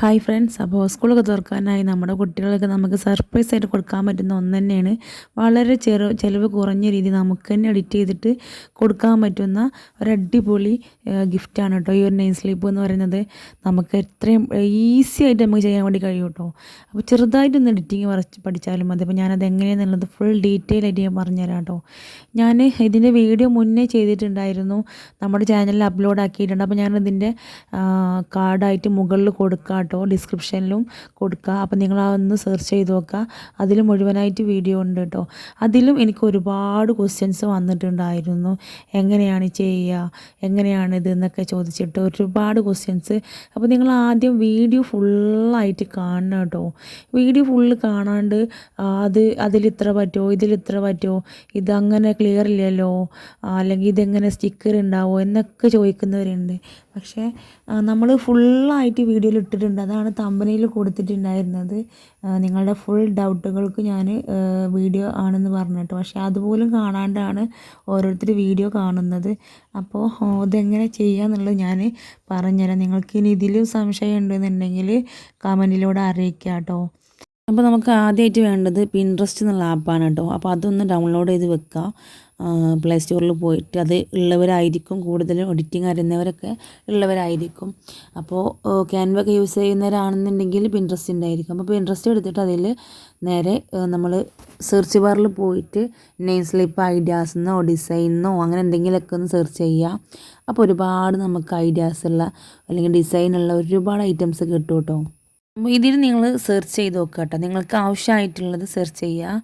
Hi friends അപ്പോൾ സ്കൂളൊക്കെ തുറക്കാനായി നമ്മുടെ കുട്ടികളൊക്കെ നമുക്ക് സർപ്രൈസ് ആയിട്ട് കൊടുക്കാൻ പറ്റുന്ന ഒന്ന് തന്നെയാണ്. വളരെ ചെറു ചിലവ് കുറഞ്ഞ രീതി നമുക്ക് തന്നെ എഡിറ്റ് ചെയ്തിട്ട് കൊടുക്കാൻ പറ്റുന്ന ഒരു അടിപൊളി ഗിഫ്റ്റാണ് കേട്ടോ. ഈ ഒരു നെയിം സ്ലീപ്പ് എന്ന് പറയുന്നത്. നമുക്ക് എത്രയും ഈസി ആയിട്ട് നമുക്ക് ചെയ്യാൻ വേണ്ടി കഴിയും കേട്ടോ. അപ്പോൾ ചെറുതായിട്ടൊന്ന് എഡിറ്റിങ് പഠിച്ചാലും മതി. അപ്പോൾ ഞാനത് എങ്ങനെയാണെന്നുള്ളത് ഫുൾ ഡീറ്റെയിൽ ആയിട്ട് ഞാൻ പറഞ്ഞുതരാം കേട്ടോ. ഞാൻ ഇതിന്റെ വീഡിയോ മുന്നേ ചെയ്തിട്ടുണ്ടായിരുന്നു. നമ്മുടെ ചാനലിൽ അപ്ലോഡ് ആക്കിയിട്ടുണ്ട്. അപ്പോൾ ഞാനതിന്റെ കാർഡായിട്ട് മുകളിൽ കൊടുക്കാം കേട്ടോ ഡിസ്ക്രിപ്ഷനിലും കൊടുക്കുക. അപ്പോൾ നിങ്ങൾ അതൊന്ന് സെർച്ച് ചെയ്ത് നോക്കുക. അതിൽ മുഴുവനായിട്ട് വീഡിയോ ഉണ്ട് കേട്ടോ. അതിലും എനിക്ക് ഒരുപാട് ക്വസ്റ്റ്യൻസ് വന്നിട്ടുണ്ടായിരുന്നു. എങ്ങനെയാണ് ചെയ്യുക? എങ്ങനെയാണ് ഇത് എന്നൊക്കെ ചോദിച്ചിട്ട് ഒരുപാട് ക്വസ്റ്റ്യൻസ് അപ്പോൾ നിങ്ങൾ ആദ്യം വീഡിയോ ഫുള്ളായിട്ട് കാണണം കേട്ടോ. വീഡിയോ ഫുള്ള് കാണാണ്ട് അത് അതിലിത്ര പറ്റുമോ ഇതിലിത്ര പറ്റുമോ ഇതങ്ങനെ ക്ലിയർ ഇല്ലല്ലോ? അല്ലെങ്കിൽ ഇതെങ്ങനെ സ്റ്റിക്കർ ഉണ്ടാവോ എന്നൊക്കെ ചോദിക്കുന്നവരുണ്ട്. പക്ഷേ നമ്മൾ ഫുള്ളായിട്ട് വീഡിയോയിൽ ഇട്ടിട്ടുണ്ട് അതാണ് തമ്പനയിൽ കൊടുത്തിട്ടുണ്ടായിരുന്നത്. നിങ്ങളുടെ ഫുൾ ഡൗട്ടുകൾക്ക് ഞാൻ വീഡിയോ ആണെന്ന് പറഞ്ഞിട്ട് പക്ഷേ അതുപോലും കാണാണ്ടാണ് ഓരോരുത്തർ വീഡിയോ കാണുന്നത്. അപ്പോൾ ഇതെങ്ങനെ ചെയ്യുക എന്നുള്ളത് ഞാൻ പറഞ്ഞുതരാം. നിങ്ങൾക്ക് ഇനി ഇതിലും സംശയം ഉണ്ടെന്നുണ്ടെങ്കിൽ കമന്റിലൂടെ അറിയിക്കാം കേട്ടോ. അപ്പോൾ നമുക്ക് ആദ്യമായിട്ട് വേണ്ടത് പിൻട്രസ്റ്റ് എന്നുള്ള ആപ്പാണ് കേട്ടോ. അപ്പോൾ അതൊന്ന് ഡൗൺലോഡ് ചെയ്ത് വെക്കുക പ്ലേ സ്റ്റോറിൽ പോയിട്ട് അത് ഉള്ളവരായിരിക്കും കൂടുതലും എഡിറ്റിംഗ് അറിയുന്നവരൊക്കെ ഉള്ളവരായിരിക്കും. അപ്പോൾ ക്യാൻവ ഒക്കെ യൂസ് ചെയ്യുന്നവരാണെന്നുണ്ടെങ്കിൽ പിൻട്രസ്റ്റ് ഉണ്ടായിരിക്കും. അപ്പോൾ പിൻട്രസ്റ്റ് എടുത്തിട്ട് അതിൽ നേരെ നമ്മൾ സെർച്ച് ബാറിൽ പോയിട്ട് നെയിം സ്ലിപ്പ് ഐഡിയാസ് എന്നോ ഡിസൈൻ എന്നോ അങ്ങനെ എന്തെങ്കിലുമൊക്കെ ഒന്ന് സെർച്ച് ചെയ്യുക അപ്പോൾ ഒരുപാട് നമുക്ക് ഐഡിയാസ് ഉള്ള അല്ലെങ്കിൽ ഡിസൈനുള്ള ഒരുപാട് ഐറ്റംസ് കിട്ടും കേട്ടോ. ഇതിൽ നിങ്ങൾ സെർച്ച് ചെയ്ത് നോക്കുക കേട്ടോ. നിങ്ങൾക്ക് ആവശ്യമായിട്ടുള്ളത് സെർച്ച് ചെയ്യുക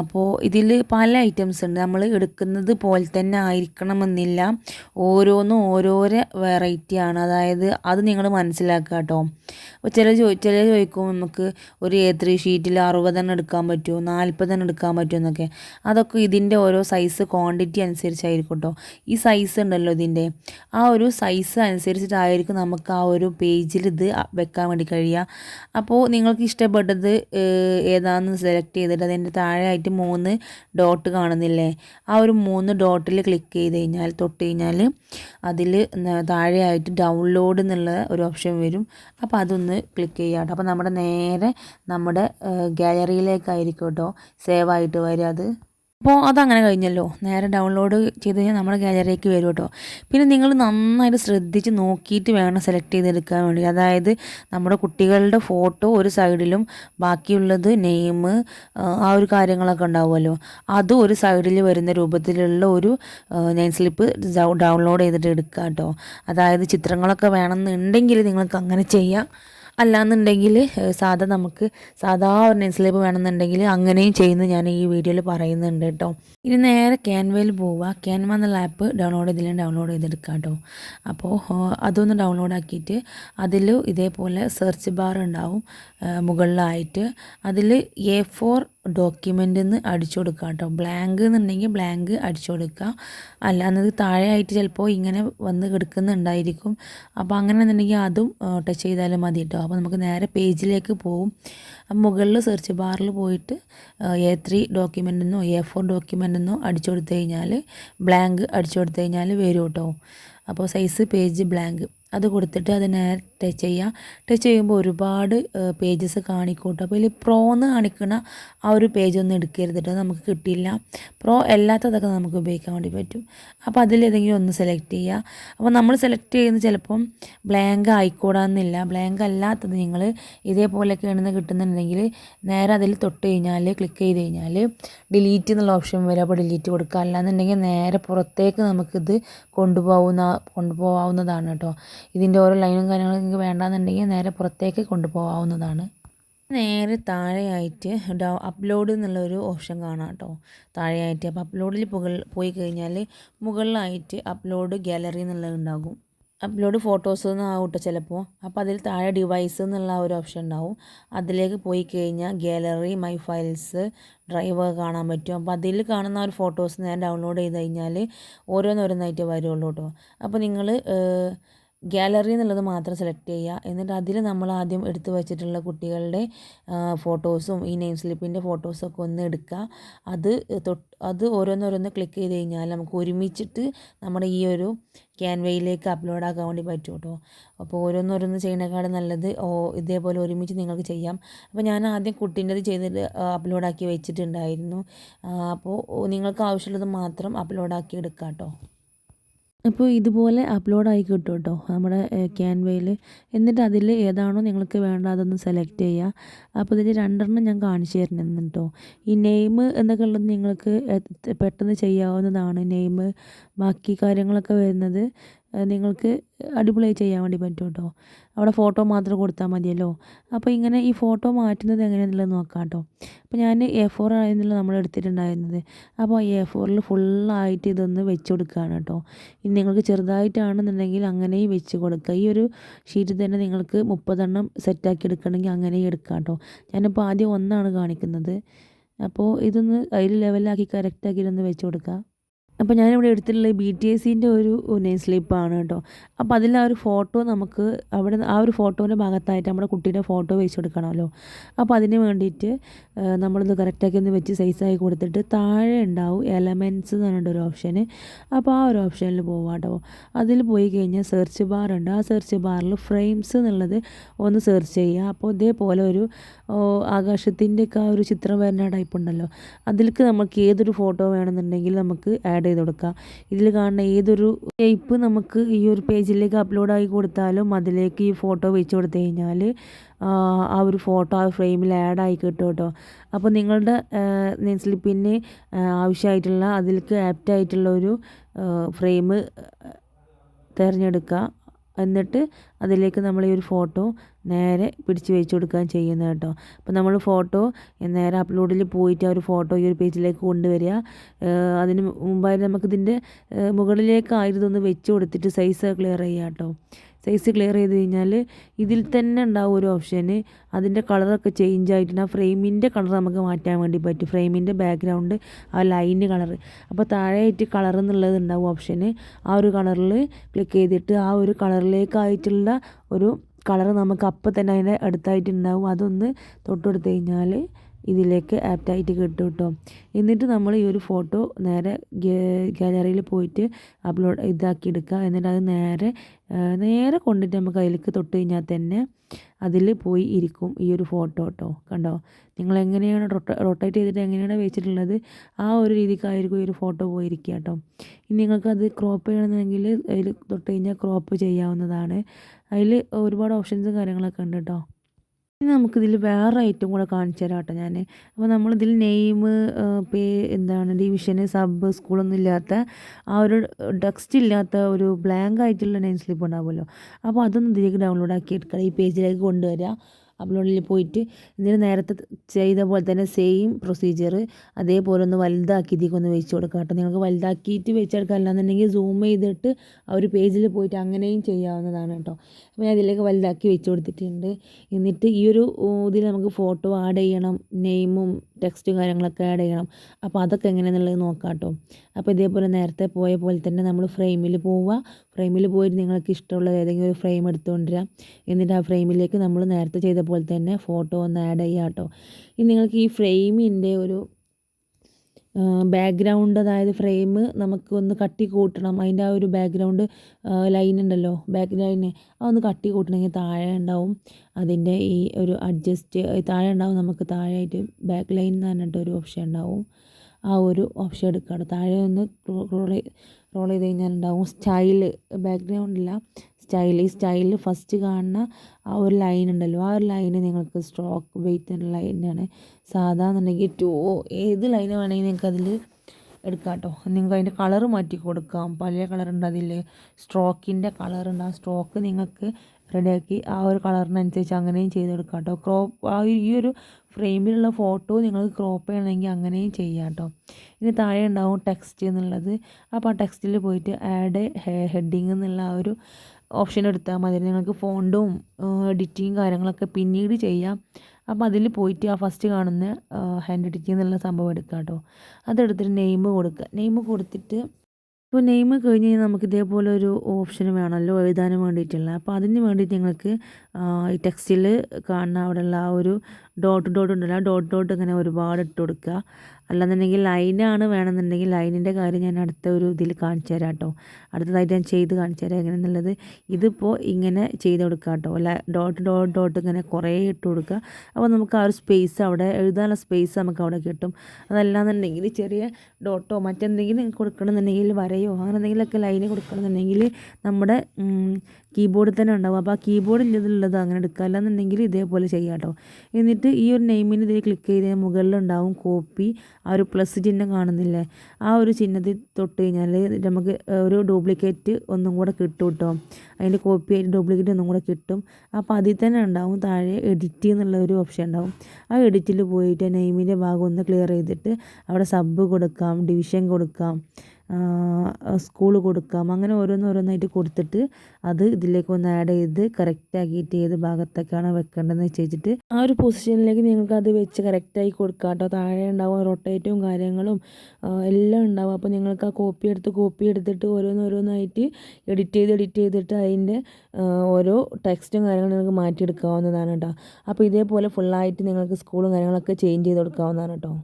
അപ്പോൾ ഇതിൽ പല ഐറ്റംസ് ഉണ്ട്. നമ്മൾ എടുക്കുന്നത് പോലെ തന്നെ ആയിരിക്കണമെന്നില്ല. ഓരോന്നും ഓരോരോ വെറൈറ്റിയാണ് അതായത് അത് നിങ്ങൾ മനസ്സിലാക്കുക കേട്ടോ. അപ്പോൾ ചില ചോ ചില ചോദിക്കും നമുക്ക് ഒരു എ ത്രീ ഷീറ്റിൽ അറുപതെണ്ണം എടുക്കാൻ പറ്റുമോ? നാൽപ്പതെണ്ണം എടുക്കാൻ പറ്റുമോ എന്നൊക്കെ. അതൊക്കെ ഇതിന്റെ ഓരോ സൈസ് ക്വാണ്ടിറ്റി അനുസരിച്ചായിരിക്കും കേട്ടോ. ഈ സൈസ് ഉണ്ടല്ലോ ഇതിന്റെ. ആ ഒരു സൈസ് അനുസരിച്ചിട്ടായിരിക്കും നമുക്ക് ആ ഒരു പേജിൽ ഇത് വെക്കാൻ വേണ്ടി കഴിയുക. അപ്പോൾ നിങ്ങൾക്ക് ഇഷ്ടപ്പെട്ടത് ഏതാണെന്ന് സെലക്ട് ചെയ്തിട്ട് അതിന്റെ താഴെയായിട്ട് മൂന്ന് ഡോട്ട് കാണുന്നില്ലേ? ആ ഒരു മൂന്ന് ഡോട്ടിൽ ക്ലിക്ക് ചെയ്ത് കഴിഞ്ഞാൽ തൊട്ട് കഴിഞ്ഞാൽ അതിൽ താഴെയായിട്ട് ഡൗൺലോഡ് എന്നുള്ള ഒരു ഓപ്ഷൻ വരും. അപ്പോൾ അതൊന്ന് ക്ലിക്ക് ചെയ്യാം അപ്പോൾ നമ്മുടെ നേരെ നമ്മുടെ ഗാലറിയിലേക്കായിരിക്കും കേട്ടോ സേവ് ആയിട്ട് വരിക അത്. അപ്പോൾ അതങ്ങനെ കഴിഞ്ഞല്ലോ. നേരെ ഡൗൺലോഡ് ചെയ്ത് കഴിഞ്ഞാൽ നമ്മുടെ ഗാലറിയിലേക്ക് വരും കേട്ടോ. പിന്നെ നിങ്ങൾ നന്നായിട്ട് ശ്രദ്ധിച്ച് നോക്കിയിട്ട് വേണം സെലക്ട് ചെയ്തെടുക്കാൻ വേണ്ടി. അതായത് നമ്മുടെ കുട്ടികളുടെ ഫോട്ടോ ഒരു സൈഡിലും ബാക്കിയുള്ളത് നെയിം ആ ഒരു കാര്യങ്ങളൊക്കെ ഉണ്ടാവുമല്ലോ. അതും ഒരു സൈഡിൽ വരുന്ന രൂപത്തിലുള്ള ഒരു നെയിം സ്ലിപ്പ് ഡൗൺലോഡ് ചെയ്തിട്ട് എടുക്കുക കേട്ടോ. അതായത് ചിത്രങ്ങളൊക്കെ വേണമെന്നുണ്ടെങ്കിൽ നിങ്ങൾക്ക് അങ്ങനെ ചെയ്യാം. അല്ലാന്നുണ്ടെങ്കിൽ സാധാ നമുക്ക് സാധാ ഒരു നെസ്ലേപ്പ് വേണമെന്നുണ്ടെങ്കിൽ അങ്ങനെയും ചെയ്യുന്നത് ഞാൻ ഈ വീഡിയോയിൽ പറയുന്നുണ്ട് കേട്ടോ ഇനി നേരെ ക്യാൻവയിൽ പോവുക ക്യാൻവ എന്നുള്ള ആപ്പ് ഡൗൺലോഡ് ചെയ്തില്ലെങ്കിൽ ഡൗൺലോഡ് ചെയ്തെടുക്കാം കേട്ടോ അപ്പോൾ അതൊന്ന് ഡൗൺലോഡ് ആക്കിയിട്ട് അതിൽ ഇതേപോലെ സെർച്ച് ബാർ ഉണ്ടാവും മുകളിലായിട്ട്. അതിൽ എ ഫോർ ഡോക്യുമെന്റ് എന്ന് അടിച്ചു കൊടുക്കുക കേട്ടോ ബ്ലാങ്ക് എന്നുണ്ടെങ്കിൽ ബ്ലാങ്ക് അടിച്ചു കൊടുക്കുക അല്ലാന്നത് താഴെയായിട്ട് ചിലപ്പോൾ ഇങ്ങനെ വന്ന് കിടക്കുന്നുണ്ടായിരിക്കും. അപ്പോൾ അങ്ങനെ എന്നുണ്ടെങ്കിൽ അതും ടച്ച് ചെയ്താലും മതി കേട്ടോ അപ്പോൾ നമുക്ക് നേരെ പേജിലേക്ക് പോകും മുകളിൽ സെർച്ച് ബാറിൽ പോയിട്ട് എ ത്രീ ഡോക്യുമെന്റ് എന്നോ എ ഫോർ ഡോക്യുമെന്റ് എന്നോ അടിച്ചു കൊടുത്തു കഴിഞ്ഞാൽ ബ്ലാങ്ക് അടിച്ചു കൊടുത്തു കഴിഞ്ഞാൽ വരും കേട്ടോ അപ്പോൾ സൈസ് പേജ് ബ്ലാങ്ക് അത് കൊടുത്തിട്ട് അതിനെ ടച്ച് ചെയ്യുക ടച്ച് ചെയ്യുമ്പോൾ ഒരുപാട് പേജസ് കാണിക്കൂട്ടോ. അപ്പോൾ ഇതിൽ പ്രോ എന്ന് കാണിക്കുന്ന ആ ഒരു പേജ് ഒന്നും എടുക്കരുത് കേട്ടോ നമുക്ക് കിട്ടില്ല പ്രോ അല്ലാത്തതൊക്കെ നമുക്ക് ഉപയോഗിക്കാൻ വേണ്ടി പറ്റും. അപ്പോൾ അതിൽ ഏതെങ്കിലും ഒന്ന് സെലക്ട് ചെയ്യുക അപ്പോൾ നമ്മൾ സെലക്ട് ചെയ്യുന്നത് ചിലപ്പം ബ്ലാങ്ക് ആയിക്കൂടാന്നില്ല. ബ്ലാങ്ക് അല്ലാത്തത് നിങ്ങൾ ഇതേപോലെയൊക്കെ ആണെന്ന് കിട്ടുന്നുണ്ടെങ്കിൽ നേരെ അതിൽ തൊട്ട് കഴിഞ്ഞാൽ ക്ലിക്ക് ചെയ്ത് കഴിഞ്ഞാൽ ഡിലീറ്റ് എന്നുള്ള ഓപ്ഷൻ വരും. അപ്പോൾ ഡിലീറ്റ് കൊടുക്കുക അല്ലാന്നുണ്ടെങ്കിൽ നേരെ പുറത്തേക്ക് നമുക്കിത് കൊണ്ടുപോകുന്ന കൊണ്ടുപോകാവുന്നതാണ് കേട്ടോ ഇതിന്റെ ഓരോ ലൈനും കാര്യങ്ങളും വേണ്ടാന്നുണ്ടെങ്കിൽ നേരെ പുറത്തേക്ക് കൊണ്ടുപോകാവുന്നതാണ്. നേരെ താഴെയായിട്ട് ഡൗ അപ്ലോഡ് എന്നുള്ളൊരു ഓപ്ഷൻ കാണാം കേട്ടോ. താഴെയായിട്ട് അപ്പോൾ അപ്ലോഡിൽ പുക പോയി കഴിഞ്ഞാൽ മുകളിലായിട്ട് അപ്ലോഡ് ഗാലറി എന്നുള്ളത് ഉണ്ടാകും. അപ്ലോഡ് ഫോട്ടോസ് ആവും കേട്ടോ ചിലപ്പോൾ. അപ്പോൾ അതിൽ താഴെ ഡിവൈസ് എന്നുള്ള ഒരു ഓപ്ഷൻ ഉണ്ടാവും. അതിലേക്ക് പോയി കഴിഞ്ഞാൽ ഗാലറി മൈ ഫയൽസ് ഡ്രൈവ് കാണാൻ പറ്റും. അപ്പോൾ അതിൽ കാണുന്ന ഒരു ഫോട്ടോസ് ഞാൻ ഡൗൺലോഡ് ചെയ്ത് കഴിഞ്ഞാൽ ഓരോന്നോരോന്നായിട്ട് വരുള്ളൂ കേട്ടോ. അപ്പോൾ നിങ്ങൾ ഗാലറി എന്നുള്ളത് മാത്രം സെലക്ട് ചെയ്യുക എന്നിട്ട് അതിൽ നമ്മൾ ആദ്യം എടുത്തു വച്ചിട്ടുള്ള കുട്ടികളുടെ ഫോട്ടോസും ഈ നെയിം സ്ലിപ്പിന്റെ ഫോട്ടോസൊക്കെ ഒന്ന് എടുക്കുക അത് തൊട്ട് അത് ഓരോന്നോരോന്ന് ക്ലിക്ക് ചെയ്ത് കഴിഞ്ഞാൽ നമുക്ക് ഒരുമിച്ചിട്ട് നമ്മുടെ ഈ ഒരു ക്യാൻവയിലേക്ക് അപ്ലോഡ് ആക്കാൻ വേണ്ടി പറ്റും കേട്ടോ അപ്പോൾ ഓരോന്നോരോന്ന് ചെയ്യുന്നതിനേക്കാളും നല്ലത് ഓ ഇതേപോലെ ഒരുമിച്ച് നിങ്ങൾക്ക് ചെയ്യാം. അപ്പോൾ ഞാൻ ആദ്യം കുട്ടീന്റെത് ചെയ്തിട്ട് അപ്ലോഡാക്കി വെച്ചിട്ടുണ്ടായിരുന്നു. അപ്പോൾ നിങ്ങൾക്ക് ആവശ്യമുള്ളത് മാത്രം അപ്ലോഡാക്കി എടുക്കാം കേട്ടോ അപ്പോൾ ഇതുപോലെ അപ്ലോഡ് ആയി കിട്ടും കേട്ടോ നമ്മുടെ ക്യാൻവയിൽ എന്നിട്ട് അതിൽ ഏതാണോ നിങ്ങൾക്ക് വേണ്ട അതൊന്ന് സെലക്ട് ചെയ്യുക അപ്പോൾ ഇതിൽ രണ്ടെണ്ണം ഞാൻ കാണിച്ചു തരുന്നുണ്ട് കേട്ടോ ഈ നെയിം എന്നൊക്കെ ഉള്ളത് നിങ്ങൾക്ക് പെട്ടെന്ന് ചെയ്യാവുന്നതാണ് നെയിം ബാക്കി കാര്യങ്ങളൊക്കെ വരുന്നത്. നിങ്ങൾക്ക് അടിപൊളിയായി ചെയ്യാൻ വേണ്ടി പറ്റും കേട്ടോ. അവിടെ ഫോട്ടോ മാത്രം കൊടുത്താൽ മതിയല്ലോ. അപ്പോൾ ഇങ്ങനെ ഈ ഫോട്ടോ മാറ്റുന്നത് എങ്ങനെയാണെന്നുള്ളത് നോക്കാം കേട്ടോ. അപ്പോൾ ഞാൻ എ ഫോർ ആയിരുന്നല്ലോ നമ്മൾ എടുത്തിട്ടുണ്ടായിരുന്നത്. അപ്പോൾ എ ഫോറിൽ ഫുള്ളായിട്ട് ഇതൊന്ന് വെച്ച് കൊടുക്കുകയാണ് കേട്ടോ. ഇനി നിങ്ങൾക്ക് ചെറുതായിട്ടാണെന്നുണ്ടെങ്കിൽ അങ്ങനെയും വെച്ച് കൊടുക്കുക. ഈ ഒരു ഷീറ്റ് തന്നെ നിങ്ങൾക്ക് മുപ്പതെണ്ണം സെറ്റാക്കി എടുക്കണമെങ്കിൽ അങ്ങനെയും എടുക്കാം കേട്ടോ. ഞാനിപ്പോൾ ആദ്യം ഒന്നാണ് കാണിക്കുന്നത്. അപ്പോൾ ഇതൊന്ന് അതിൽ ലെവലാക്കി കറക്റ്റാക്കി ഇതൊന്ന് വെച്ച് കൊടുക്കുക അപ്പോൾ ഞാനിവിടെ എടുത്തിട്ടുള്ള ബി ടി എസിന്റെ ഒരു നെയിം സ്ലിപ്പാണ് കേട്ടോ. അപ്പോൾ അതിൽ ആ ഒരു ഫോട്ടോ നമുക്ക് അവിടെ ആ ഒരു ഫോട്ടോന്റെ ഭാഗത്തായിട്ട് നമ്മുടെ കുട്ടീന്റെ ഫോട്ടോ വെച്ച് കൊടുക്കണമല്ലോ. അപ്പോൾ അതിന് വേണ്ടിയിട്ട് നമ്മളിത് കറക്റ്റാക്കി ഒന്ന് വെച്ച് സൈസായി കൊടുത്തിട്ട് താഴെ ഉണ്ടാവും എലമെന്റ്സ് എന്ന് പറഞ്ഞിട്ട് ഒരു ഓപ്ഷന് അപ്പോൾ ആ ഒരു ഓപ്ഷനിൽ പോവാം കേട്ടോ. അതിൽ പോയി കഴിഞ്ഞാൽ സെർച്ച് ബാർ ഉണ്ട്. ആ സെർച്ച് ബാറിൽ ഫ്രെയിംസ് എന്നുള്ളത് ഒന്ന് സെർച്ച് ചെയ്യുക. അപ്പോൾ ഇതേപോലെ ഒരു ആകാശത്തിന്റെ ഒക്കെ ആ ഒരു ചിത്രം വരുന്ന ടൈപ്പ് ഉണ്ടല്ലോ. അതിലേക്ക് നമുക്ക് ഏതൊരു ഫോട്ടോ വേണമെന്നുണ്ടെങ്കിൽ നമുക്ക് ആഡ് ചെയ്ത് കൊടുക്കാം. ഇതിൽ കാണുന്ന ഏതൊരു ഷേപ്പ് നമുക്ക് ഈ ഒരു പേജിലേക്ക് അപ്ലോഡായി കൊടുത്താലും അതിലേക്ക് ഈ ഫോട്ടോ വെച്ച് കൊടുത്തു കഴിഞ്ഞാൽ ആ ഒരു ഫോട്ടോ ആ ഫ്രെയിമിൽ ആഡ് ആയി കിട്ടും കേട്ടോ. അപ്പോൾ നിങ്ങളുടെ നെയിം സ്ലിപ്പിന് ആവശ്യമായിട്ടുള്ള അതിലേക്ക് ആപ്റ്റായിട്ടുള്ള ഒരു ഫ്രെയിം തിരഞ്ഞെടുക്കുക. എന്നിട്ട് അതിലേക്ക് നമ്മൾ ഈ ഒരു ഫോട്ടോ നേരെ പിടിച്ച് വെച്ച് കൊടുക്കുകയാണ് ചെയ്യുന്നത് കേട്ടോ. അപ്പോൾ നമ്മൾ ഫോട്ടോ നേരെ അപ്ലോഡിൽ പോയിട്ട് ആ ഒരു ഫോട്ടോ ഈ ഒരു പേജിലേക്ക് കൊണ്ടുവരിക. അതിന് മുമ്പായിട്ട് നമുക്കിതിന്റെ മുകളിലേക്കായിരുന്നു ഇതൊന്ന് വെച്ച് കൊടുത്തിട്ട് സൈസ് ക്ലിയർ ചെയ്യുക കേട്ടോ. സൈസ് ക്ലിയർ ചെയ്ത് കഴിഞ്ഞാൽ ഇതിൽ തന്നെ ഉണ്ടാവും ഒരു ഓപ്ഷന് അതിന്റെ കളറൊക്കെ ചേഞ്ച് ആയിട്ടുണ്ട്. ആ ഫ്രെയിമിന്റെ കളർ നമുക്ക് മാറ്റാൻ വേണ്ടി പറ്റും. ഫ്രെയിമിന്റെ ബാക്ക്ഗ്രൗണ്ട് ആ ലൈന് കളർ അപ്പോൾ താഴെയായിട്ട് കളർ എന്നുള്ളത് ഉണ്ടാവും ഓപ്ഷന് ആ ഒരു കളറിൽ ക്ലിക്ക് ചെയ്തിട്ട് ആ ഒരു കളറിലേക്കായിട്ടുള്ള ഒരു കളർ നമുക്ക് അപ്പം തന്നെ അതിന്റെ അടുത്തായിട്ടുണ്ടാവും അതൊന്ന് തൊട്ടെടുത്ത് കഴിഞ്ഞാൽ ഇതിലേക്ക് ആപ്റ്റായിട്ട് കിട്ടും കേട്ടോ എന്നിട്ട് നമ്മൾ ഈ ഒരു ഫോട്ടോ നേരെ ഗാലറിയിൽ പോയിട്ട് അപ്ലോഡ് ഇതാക്കി എടുക്കുക. എന്നിട്ട് അത് നേരെ നേരെ കൊണ്ടിട്ട് നമുക്ക് അതിലേക്ക് തൊട്ട് കഴിഞ്ഞാൽ തന്നെ അതിൽ പോയി ഇരിക്കും ഈ ഒരു ഫോട്ടോ കേട്ടോ കണ്ടോ? നിങ്ങൾ എങ്ങനെയാണ് റൊട്ടേറ്റ് ചെയ്തിട്ട് എങ്ങനെയാണ് വെച്ചിട്ടുള്ളത്? ആ ഒരു രീതിക്കായിരിക്കും ഈ ഒരു ഫോട്ടോ പോയിരിക്കുക കേട്ടോ ഇനി നിങ്ങൾക്കത് ക്രോപ്പ് ചെയ്യണമെന്നുണ്ടെങ്കിൽ അതിൽ തൊട്ട് കഴിഞ്ഞാൽ ക്രോപ്പ് ചെയ്യാവുന്നതാണ്. അതിൽ ഒരുപാട് ഓപ്ഷൻസും കാര്യങ്ങളൊക്കെ ഉണ്ട് കേട്ടോ ഇനി നമുക്കിതിൽ വേറെ ഐറ്റം കൂടെ കാണിച്ചു തരാം കേട്ടോ ഞാൻ അപ്പോൾ നമ്മളിതിൽ നെയിം പേ എന്താണ് ഡിവിഷൻ സബ് സ്കൂളൊന്നും ഇല്ലാത്ത ആ ഒരു ടെക്സ്റ്റ് ഇല്ലാത്ത ഒരു ബ്ലാങ്ക് ആയിട്ടുള്ള നെയിം സ്ലിപ്പ് ഉണ്ടാവുമല്ലോ. അപ്പോൾ അതൊന്നും ഇതിലേക്ക് ഡൗൺലോഡ് ആക്കി എടുക്കുക ഈ പേജിലേക്ക് കൊണ്ടുവരിക അപ്ലോഡിൽ പോയിട്ട് ഇതിന് നേരത്തെ ചെയ്ത പോലെ തന്നെ സെയിം പ്രൊസീജിയർ അതേപോലെ ഒന്ന് വലുതാക്കി ഇതിലേക്ക് ഒന്ന് വെച്ച് കൊടുക്കുക കേട്ടോ. നിങ്ങൾക്ക് വലുതാക്കിയിട്ട് വെച്ചെടുക്കാം അല്ലാന്നുണ്ടെങ്കിൽ സൂം ചെയ്തിട്ട് ആ ഒരു പേജിൽ പോയിട്ട് അങ്ങനെയും ചെയ്യാവുന്നതാണ് കേട്ടോ. അപ്പോൾ ഞാൻ ഇതിലേക്ക് വലുതാക്കി വെച്ച് കൊടുത്തിട്ടുണ്ട്. എന്നിട്ട് ഈ ഒരു ഇതിൽ നമുക്ക് ഫോട്ടോ ആഡ് ചെയ്യണം നെയിമും ടെക്സ്റ്റും കാര്യങ്ങളൊക്കെ ആഡ് ചെയ്യണം. അപ്പോൾ അതൊക്കെ എങ്ങനെയാണെന്നുള്ളത് നോക്കാം കേട്ടോ അപ്പോൾ ഇതേപോലെ നേരത്തെ പോയ പോലെ തന്നെ നമ്മൾ ഫ്രെയിമിൽ പോവുക. ഫ്രെയിമിൽ പോയിട്ട് നിങ്ങൾക്ക് ഇഷ്ടമുള്ള ഏതെങ്കിലും ഒരു ഫ്രെയിം എടുത്തുകൊണ്ടുവരിക. എന്നിട്ട് ആ ഫ്രെയിമിലേക്ക് നമ്മൾ നേരത്തെ ചെയ്ത പോലെ തന്നെ ഫോട്ടോ ഒന്ന് ആഡ് ചെയ്യുക കേട്ടോ ഇനി നിങ്ങൾക്ക് ഈ ഫ്രെയിമിന്റെ ഒരു ബാക്ക്ഗ്രൗണ്ട് അതായത് ഫ്രെയിം നമുക്ക് ഒന്ന് കട്ടി കൂട്ടണം. അതിന്റെ ആ ഒരു ബാക്ക്ഗ്രൗണ്ട് ലൈൻ ഉണ്ടല്ലോ. ബാക്ക് ലൈന് അതൊന്ന് കട്ടി കൂട്ടണമെങ്കിൽ താഴെ ഉണ്ടാവും. അതിന്റെ ഈ ഒരു അഡ്ജസ്റ്റ് താഴെ ഉണ്ടാവും. നമുക്ക് താഴെയായിട്ട് ബാക്ക് ലൈൻ എന്ന് പറഞ്ഞിട്ട് ഒരു ഓപ്ഷൻ ഉണ്ടാവും. ആ ഒരു ഓപ്ഷൻ എടുക്കുക താഴെ ഒന്ന് റോൾ റോൾ ചെയ്ത് കഴിഞ്ഞാൽ ഉണ്ടാവും. സ്റ്റൈൽ ബാക്ക്ഗ്രൗണ്ടില്ല സ്റ്റൈൽ ഈ സ്റ്റൈലിൽ ഫസ്റ്റ് കാണുന്ന ആ ഒരു ലൈൻ ഉണ്ടല്ലോ. ആ ഒരു ലൈന് നിങ്ങൾക്ക് സ്ട്രോക്ക് വെയിറ്റ് ലൈനാണ് സാധാ എന്നുണ്ടെങ്കിൽ ടു ഏത് ലൈന് വേണമെങ്കിൽ നിങ്ങൾക്ക് അതിൽ എടുക്കാം കേട്ടോ നിങ്ങൾക്ക് അതിന്റെ കളർ മാറ്റി കൊടുക്കാം. പല കളറുണ്ട് അതിൽ. സ്ട്രോക്കിന്റെ കളറുണ്ട് ആ സ്ട്രോക്ക് നിങ്ങൾക്ക് റെഡിയാക്കി ആ ഒരു കളറിനനുസരിച്ച് അങ്ങനെയും ചെയ്തെടുക്കാം കേട്ടോ ക്രോപ്പ് ആ ഈ ഒരു ഫ്രെയിമിലുള്ള ഫോട്ടോ നിങ്ങൾക്ക് ക്രോപ്പ് ചെയ്യണമെങ്കിൽ അങ്ങനെയും ചെയ്യാം കേട്ടോ ഇനി താഴെ ഉണ്ടാവും ടെക്സ്റ്റ് എന്നുള്ളത്. അപ്പോൾ ആ ടെക്സ്റ്റിൽ പോയിട്ട് ആഡ് ഹെഡിങ് എന്നുള്ള ആ ഒരു ഓപ്ഷൻ എടുത്താൽ മതി. നിങ്ങൾക്ക് ഫോണ്ടും എഡിറ്റിങ് കാര്യങ്ങളൊക്കെ പിന്നീട് ചെയ്യാം. അപ്പോൾ അതിൽ പോയിട്ട് ആ ഫസ്റ്റ് കാണുന്ന ഹാൻഡ് എഡിറ്റിംഗ് എന്നുള്ള സംഭവം എടുക്കുക കേട്ടോ. അതെടുത്തിട്ട് നെയിം കൊടുക്കുക. നെയിം കൊടുത്തിട്ട് ഇപ്പോൾ നെയിം കഴിഞ്ഞ് കഴിഞ്ഞാൽ നമുക്ക് ഇതേപോലെ ഒരു ഓപ്ഷൻ വേണമല്ലോ എഴുതാനും വേണ്ടിയിട്ടുള്ള. അപ്പോൾ അതിന് വേണ്ടിയിട്ട് നിങ്ങൾക്ക് ഈ ടെക്സ്റ്റിൽ കാണുന്ന അവിടെയുള്ള ആ ഒരു ഡോട്ട് ഡോട്ട് ഉണ്ടല്ലോ. ഡോട്ട് ഡോട്ട് ഇങ്ങനെ ഒരുപാട് ഇട്ട് കൊടുക്കുക. അല്ലാന്നുണ്ടെങ്കിൽ ലൈനാണ് വേണമെന്നുണ്ടെങ്കിൽ ലൈനിന്റെ കാര്യം ഞാൻ അടുത്ത ഒരു ഇതിൽ കാണിച്ചു തരാം കേട്ടോ. അടുത്തതായിട്ട് ഞാൻ ചെയ്ത് കാണിച്ചു തരാം എങ്ങനെയെന്നുള്ളത്. ഇതിപ്പോൾ ഇങ്ങനെ ചെയ്ത് കൊടുക്കുക കേട്ടോ. അല്ല ഡോട്ട് ഡോട്ട് ഡോട്ട് ഇങ്ങനെ കുറേ ഇട്ട് കൊടുക്കുക. അപ്പോൾ നമുക്ക് ആ ഒരു സ്പേസ് അവിടെ എഴുതാനുള്ള സ്പേസ് നമുക്ക് അവിടെ കിട്ടും. അതല്ലാന്നുണ്ടെങ്കിൽ ചെറിയ ഡോട്ടോ മറ്റെന്തെങ്കിലും കൊടുക്കണമെന്നുണ്ടെങ്കിൽ വരയോ അങ്ങനെ എന്തെങ്കിലുമൊക്കെ ലൈന് കൊടുക്കണമെന്നുണ്ടെങ്കിൽ നമ്മുടെ കീബോർഡിൽ തന്നെ ഉണ്ടാവും. അപ്പോൾ ആ കീബോർഡിൽ ഇതിലുള്ളത് അങ്ങനെ എടുക്കുക അല്ലാന്നുണ്ടെങ്കിൽ ഇതേപോലെ ചെയ്യാം കേട്ടോ എന്നിട്ട് ഈ ഒരു നെയിമിന് ഇതിൽ ക്ലിക്ക് ചെയ്ത് മുകളിലുണ്ടാവും കോപ്പി ആ ഒരു പ്ലസ് ചിഹ്നം കാണുന്നില്ലേ? ആ ഒരു ചിഹ്നത്തിൽ തൊട്ട് കഴിഞ്ഞാൽ നമുക്ക് ഒരു ഡ്യൂപ്ലിക്കേറ്റ് ഒന്നും കൂടെ കിട്ടും കേട്ടോ അതിന്റെ കോപ്പി ആയിട്ട് ഡ്യൂപ്ലിക്കേറ്റ് ഒന്നും കൂടെ കിട്ടും. അപ്പോൾ അതിൽ തന്നെ ഉണ്ടാവും താഴെ എഡിറ്റ് എന്നുള്ള ഒരു ഓപ്ഷൻ ഉണ്ടാവും. ആ എഡിറ്റിൽ പോയിട്ട് നെയിമിന്റെ ഭാഗം ഒന്ന് ക്ലിയർ ചെയ്തിട്ട് അവിടെ സബ് കൊടുക്കാം ഡിവിഷൻ കൊടുക്കാം. സ്കൂൾ കൊടുക്കാം. അങ്ങനെ ഓരോന്നോരോന്നായിട്ട് കൊടുത്തിട്ട് അത് ഇതിലേക്ക് ഒന്ന് ആഡ് ചെയ്ത് കറക്റ്റ് ആക്കിയിട്ട് ഏത് ഭാഗത്തേക്കാണ് വെക്കേണ്ടതെന്ന് വെച്ചിട്ട് ആ ഒരു പൊസിഷനിലേക്ക് നിങ്ങൾക്ക് അത് വെച്ച് കറക്റ്റായി കൊടുക്കാം കേട്ടോ. താഴെ ഉണ്ടാവും റൊട്ടേറ്റും കാര്യങ്ങളും എല്ലാം ഉണ്ടാവും. അപ്പോൾ നിങ്ങൾക്ക് ആ കോപ്പി എടുത്ത് കോപ്പി എടുത്തിട്ട് ഓരോന്നോരോന്നായിട്ട് എഡിറ്റ് ചെയ്ത് എഡിറ്റ് ചെയ്തിട്ട് അതിന്റെ ഓരോ ടെക്സ്റ്റും കാര്യങ്ങളും നിങ്ങൾക്ക് മാറ്റിയെടുക്കാവുന്നതാണ് കേട്ടോ. അപ്പോൾ ഇതേപോലെ ഫുള്ളായിട്ട് നിങ്ങൾക്ക് സ്കൂളും കാര്യങ്ങളൊക്കെ ചേഞ്ച് ചെയ്ത് കൊടുക്കാവുന്നതാണ് കേട്ടോ.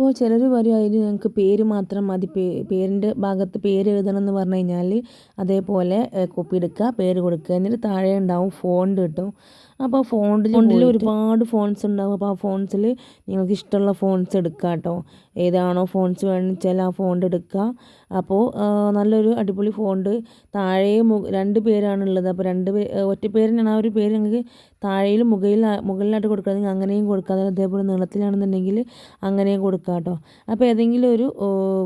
അപ്പോൾ ചിലർ പറയും അതിൽ ഞങ്ങൾക്ക് പേര് മാത്രം മതി പേരിന്റെ ഭാഗത്ത് പേര് എഴുതണം എന്ന് പറഞ്ഞു കഴിഞ്ഞാൽ അതേപോലെ കോപ്പി എടുക്കുക പേര് കൊടുക്കുക. എന്നിട്ട് താഴെ ഉണ്ടാവും ഫോണ്ട് കിട്ടും. അപ്പോൾ ഫോണിൽ ഫോണിൽ ഒരുപാട് ഫോൺസ് ഉണ്ടാവും. അപ്പോൾ ആ ഫോൺസിൽ നിങ്ങൾക്ക് ഇഷ്ടമുള്ള ഫോൺസ് എടുക്കുക കേട്ടോ ഏതാണോ ഫോൺസ് വേണമെന്ന് വെച്ചാൽ ആ ഫോണ്ട് എടുക്കുക അപ്പോൾ നല്ലൊരു അടിപൊളി ഫോണ്ട് താഴെ രണ്ട് പേരാണ് ഉള്ളത്. അപ്പോൾ രണ്ട് പേര് ഒറ്റ പേരിനാണ് ആ ഒരു പേര് ഞങ്ങൾക്ക് താഴെയും മുകളിൽ മുകളിലായിട്ട് കൊടുക്കുകയാണെങ്കിൽ അങ്ങനെയും കൊടുക്കുക അതായത് അതേപോലെ നീളത്തിലാണെന്നുണ്ടെങ്കിൽ അങ്ങനെയും കൊടുക്കുക കേട്ടോ അപ്പോൾ ഏതെങ്കിലും ഒരു